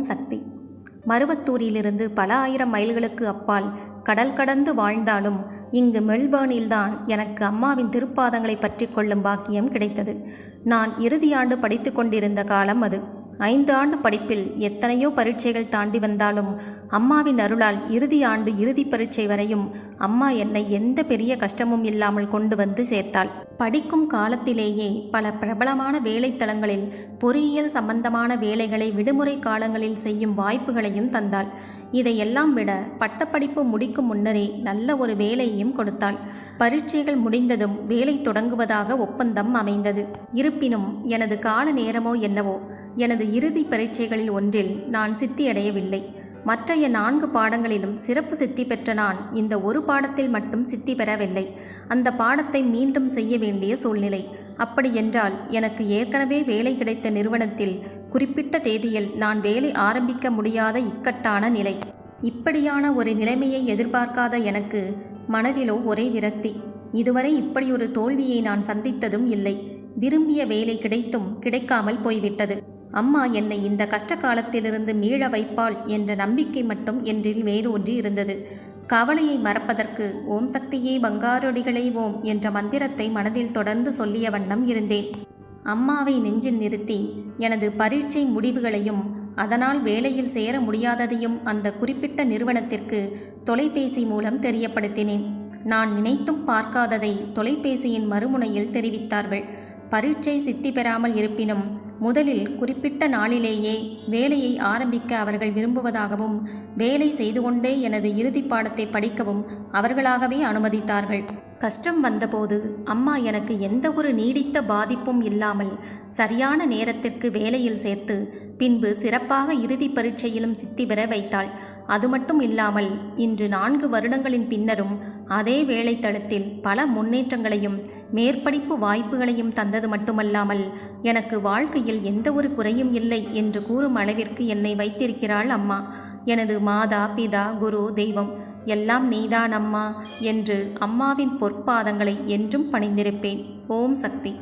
ஓம் சக்தி. மருவத்தூரிலிருந்து பல ஆயிரம் மைல்களுக்கு அப்பால் கடல் கடந்து வாழ்ந்தாலும் இங்கு மெல்பர்னில்தான் எனக்கு அம்மாவின் திருப்பாதங்களை பற்றி கொள்ளும் பாக்கியம் கிடைத்தது. நான் இறுதியாண்டு படித்து கொண்டிருந்த காலம் அது. ஐந்து ஆண்டு படிப்பில் எத்தனையோ பரீட்சைகள் தாண்டி வந்தாலும் அம்மாவின் அருளால் இறுதி ஆண்டு இறுதி பரீட்சை வரையும் அம்மா என்னை எந்த பெரிய கஷ்டமும் இல்லாமல் கொண்டு வந்து சேர்த்தாள். படிக்கும் காலத்திலேயே பல பிரபலமான வேலைத்தளங்களில் பொறியியல் சம்பந்தமான வேலைகளை விடுமுறை காலங்களில் செய்யும் வாய்ப்புகளையும் தந்தாள். இதையெல்லாம் விட பட்டப்படிப்பு முடிக்கும் முன்னரே நல்ல ஒரு வேலையையும் கொடுத்தாள். பரீட்சைகள் முடிந்ததும் வேலை தொடங்குவதாக ஒப்பந்தம் அமைந்தது. இருப்பினும் எனது கால நேரமோ என்னவோ எனது இறுதி பரீட்சைகளில் ஒன்றில் நான் சித்தியடையவில்லை. மற்றைய நான்கு பாடங்களிலும் சிறப்பு சித்தி பெற்ற நான் இந்த ஒரு பாடத்தில் மட்டும் சித்தி பெறவில்லை. அந்த பாடத்தை மீண்டும் செய்ய வேண்டிய சூழ்நிலை. அப்படியென்றால் எனக்கு ஏற்கனவே வேலை கிடைத்த நிறுவனத்தில் குறிப்பிட்ட தேதியில் நான் வேலை ஆரம்பிக்க முடியாத இக்கட்டான நிலை. இப்படியான ஒரு நிலைமையை எதிர்பார்க்காத எனக்கு மனதிலோ ஒரே விரக்தி. இதுவரை இப்படி ஒரு தோல்வியை நான் சந்தித்ததும் இல்லை. விரும்பிய வேலை கிடைத்தும் கிடைக்காமல் போய்விட்டது. அம்மா என்னை இந்த கஷ்ட காலத்திலிருந்து மீள வைப்பாள் என்ற நம்பிக்கை மட்டும் என்றில் வேரூன்றி இருந்தது. கவலையை மறப்பதற்கு ஓம் சக்தியே பங்காரொடிகளே ஓம் என்ற மந்திரத்தை மனதில் தொடர்ந்து சொல்லிய வண்ணம் இருந்தேன். அம்மாவை நெஞ்சில் நிறுத்தி எனது பரீட்சை முடிவுகளையும் அதனால் வேலையில் சேர முடியாததையும் அந்த குறிப்பிட்ட நிறுவனத்திற்கு தொலைபேசி மூலம் தெரியப்படுத்தினேன். நான் நினைத்தும் பார்க்காததை தொலைபேசியின் மறுமுனையில் தெரிவித்தார்கள். பரீட்சை சித்தி பெறாமல் இருப்பினும் முதலில் குறிப்பிட்ட நாளிலேயே வேலையை ஆரம்பிக்க அவர்கள் விரும்புவதாகவும் வேலை செய்து கொண்டே எனது இறுதி பாடத்தை படிக்கவும் அவர்களாகவே அனுமதித்தார்கள். கஷ்டம் வந்தபோது அம்மா எனக்கு எந்த ஒரு நீடித்த பாதிப்பும் இல்லாமல் சரியான நேரத்திற்கு வேலையில் சேர்த்து பின்பு சிறப்பாக இறுதி பரீட்சையிலும் சித்தி பெற வைத்தாள். அது மட்டும் இல்லாமல் இன்று நான்கு வருடங்களின் பின்னரும் அதே வேலைத்தளத்தில் பல முன்னேற்றங்களையும் மேற்படிப்பு வாய்ப்புகளையும் தந்தது மட்டுமல்லாமல் எனக்கு வாழ்க்கையில் எந்த ஒரு குறையும் இல்லை என்று கூறும் அளவிற்கு என்னை வைத்திருக்கிறாள் அம்மா. எனது மாதா பிதா குரு தெய்வம் எல்லாம் நீதான் அம்மா என்று அம்மாவின் பொற்பாதங்களை என்றும் பணிந்திருப்பேன். ஓம் சக்தி.